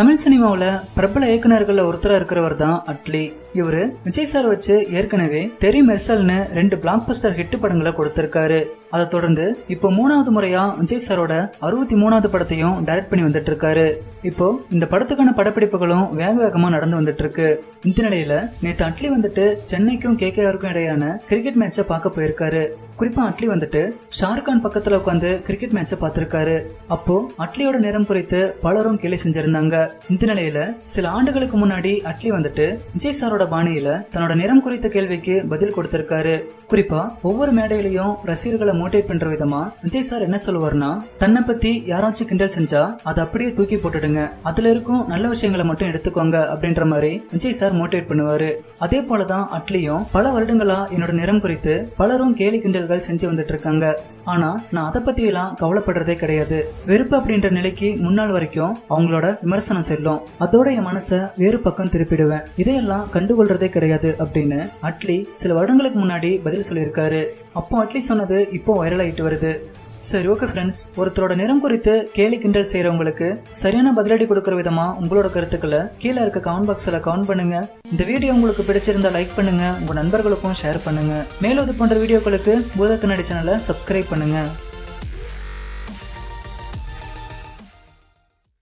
தமிழ் சினிமாவில் பிரபல இயக்குநர்களில் ஒருத்தராக இருக்கிறவர் தான் அட்லி. இவரு விஜய் சார் வச்சு ஏற்கனவே தெரி மெர்சல்னு ரெண்டு பிளாக் பஸ்டர் ஹிட் படங்களை கொடுத்திருக்காரு. அதை தொடர்ந்து இப்போ மூணாவது முறையா விஜய் சாரோட அறுபத்தி மூணாவது படத்தையும் டைரக்ட் பண்ணி வந்துட்டு இருக்காரு. இப்போ இந்த படத்துக்கான படப்பிடிப்புகளும் வேக வேகமா நடந்து வந்துட்டு இருக்கு இந்த நிலையில நேத்து அட்லி வந்துட்டு சென்னைக்கும் கேகேஆருக்கும் இடையான கிரிக்கெட் மேட்சை பார்க்க போயிருக்காரு. குறிப்பா அட்லி வந்துட்டு ஷாருக் கான் பக்கத்துல உட்காந்து கிரிக்கெட் மேட்சை பார்த்திருக்காரு. அப்போ அட்லியோட நிறம் குறித்து பலரும் கேலி செஞ்சிருந்தாங்க. இந்த நிலையில சில ஆண்டுகளுக்கு முன்னாடி அட்லி வந்துட்டு விஜய் சாரோட பாணியில தன்னோட நிறம் குறித்த கேள்விக்கு பதில் கொடுத்திருக்காரு. குறிப்பா ஒவ்வொரு மேடையிலையும் ரசிகர்களை மோட்டிவேட் பண்ற விதமா விஜய் சார் என்ன சொல்லுவார்னா தன்னை பத்தி யாராச்சும் கிண்டல் செஞ்சா அதை அப்படியே தூக்கி போட்டுடுங்க. அதுல இருக்கும் நல்ல விஷயங்களை மட்டும் எடுத்துக்கோங்க. அப்படின்ற மாதிரி விஜய் சார் மோட்டிவேட் பண்ணுவாரு. அதே போலதான் அட்லியும் பல வருடங்களா என்னோட நிறம் குறித்து பலரும் கேலி கிண்டல்கள் செஞ்சு வந்துட்டு இருக்காங்க. ஆனா நான் அதை பத்தி எல்லாம் கவலைப்படுறதே கிடையாது. வெறுப்பு அப்படின்ற நிலைக்கு முன்னாள் வரைக்கும் அவங்களோட விமர்சனம் செல்லும். அதோட என் மனசை வேறு பக்கம் திருப்பிடுவேன். இதையெல்லாம் கண்டுகொள்றதே கிடையாது அப்படின்னு அட்லி சில வருடங்களுக்கு முன்னாடி பதில் சொல்லியிருக்காரு. அப்போ அட்லி சொன்னது இப்போ வைரல் ஆயிட்டு வருது. சரி ஓகே ஃப்ரெண்ட்ஸ் ஒருத்தரோட நிறம் குறித்து கேலி கிண்டல் செய்யறவங்களுக்கு சரியான பதிலடி கொடுக்கற விதமா உங்களோட கருத்துக்களை கீழே இருக்க கமெண்ட் பாக்ஸ்ல கமெண்ட் பண்ணுங்க. இந்த வீடியோ உங்களுக்கு பிடிச்சிருந்தா லைக் பண்ணுங்க. உங்க நண்பர்களுக்கும் ஷேர் பண்ணுங்க. மேலும் இது போன்ற வீடியோக்களுக்கு பூத கண்ணாடி சேனலை சப்ஸ்கிரைப் பண்ணுங்க.